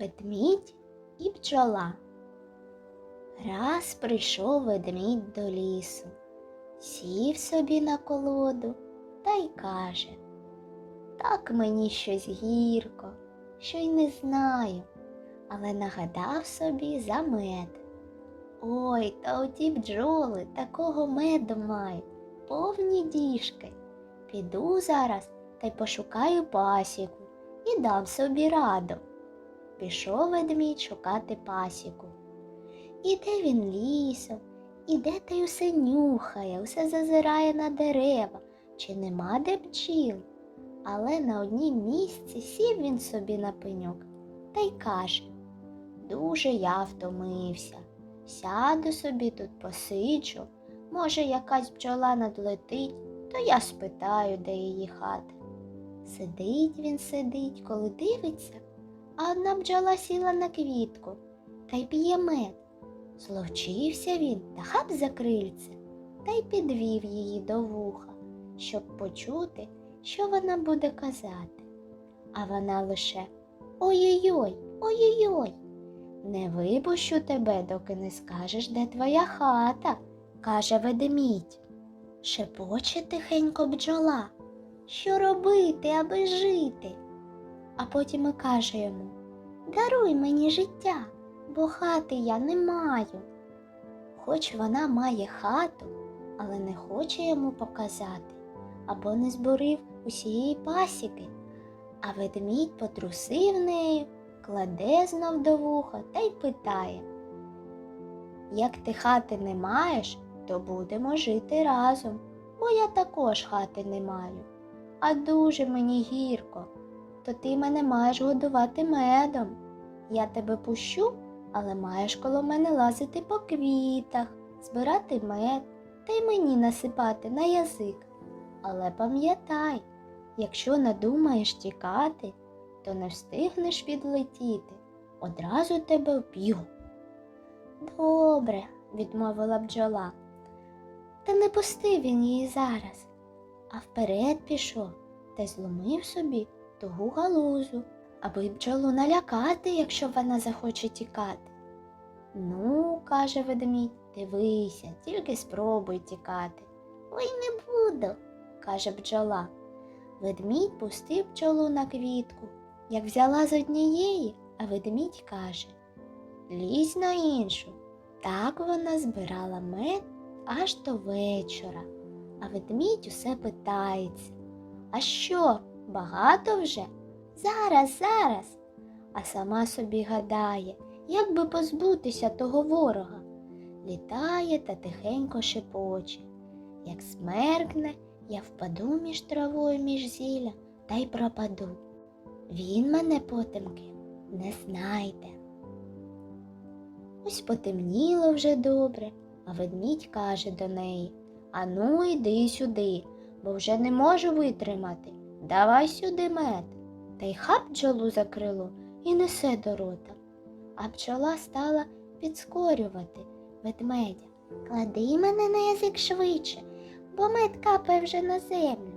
Ведмідь і бджола. Раз прийшов ведмідь до лісу, сів собі на колоду та й каже Так мені щось гірко, що й не знаю, але нагадав собі за мед. Ой, та оті бджоли такого меду мають, повні діжки. Піду зараз та й пошукаю пасіку і дам собі раду. Пішов ведмідь шукати пасіку. Іде він лісом, іде та й усе нюхає, усе зазирає на дерева, чи нема де бджіл. Але на одній місці сів він собі на пеньок та й каже Дуже я втомився. Сяду собі тут посиджу, може, якась бджола надлетить, то я спитаю, де її хата. Сидить він, сидить, коли дивиться, а одна бджола сіла на квітку та й п'є мед. Зловчився він та хап за крильце та й підвів її до вуха, щоб почути, що вона буде казати. А вона лише Ой-ой-ой, ой-ой-ой. Не випущу тебе, доки не скажеш, де твоя хата, каже ведмідь. Шепоче тихенько бджола. Що робити, аби жити? А потім і каже йому Даруй мені життя, бо хати я не маю. Хоч вона має хату, але не хоче йому показати, або не зборив усієї пасіки, а ведмідь потрусив нею, кладе знов до вуха та й питає Як ти хати не маєш, то будемо жити разом, бо я також хати не маю. А дуже мені гірко, то ти мене маєш годувати медом. Я тебе пущу, але маєш коло мене лазити по квітах, збирати мед та й мені насипати на язик. Але пам'ятай, якщо надумаєш тікати, то не встигнеш відлетіти, одразу тебе вб'ю. Добре, відмовила бджола. Та не пустив він її зараз, а вперед пішов та зломив собі тугу галузу, аби бджолу налякати, якщо вона захоче тікати. Ну, каже ведмідь, дивися, тільки спробуй тікати. Ой, не буду, каже бджола. Ведмідь пустив бджолу на квітку, як взяла з однієї, а ведмідь каже Лізь на іншу. Так вона збирала мед аж до вечора, а ведмідь усе питається. А що, багато вже? Зараз, зараз. А сама собі гадає, як би позбутися того ворога. Літає та тихенько шепоче. Як смеркне, я впаду між травою, між зілля та й пропаду. Він мене потемки не знайде. Ось потемніло вже добре, а ведмідь каже до неї Ану, йди сюди, бо вже не можу витримати. Давай сюди мед. Та й хап бджолу за крило і несе до рота. А бджола стала підскорювати ведмедя. Клади мене на язик швидше, бо мед капає вже на землю.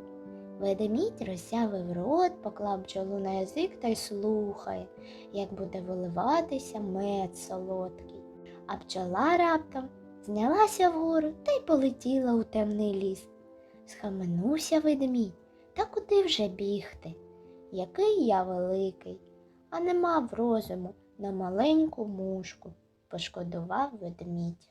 Ведмідь роззявив рот, поклав бджолу на язик та й слухає, як буде виливатися мед солодкий. А бджола раптом знялася вгору та й полетіла у темний ліс. Схаменувся ведмідь, та куди вже бігти? Який я великий, а не мав розуму на маленьку мушку, пошкодував ведмідь.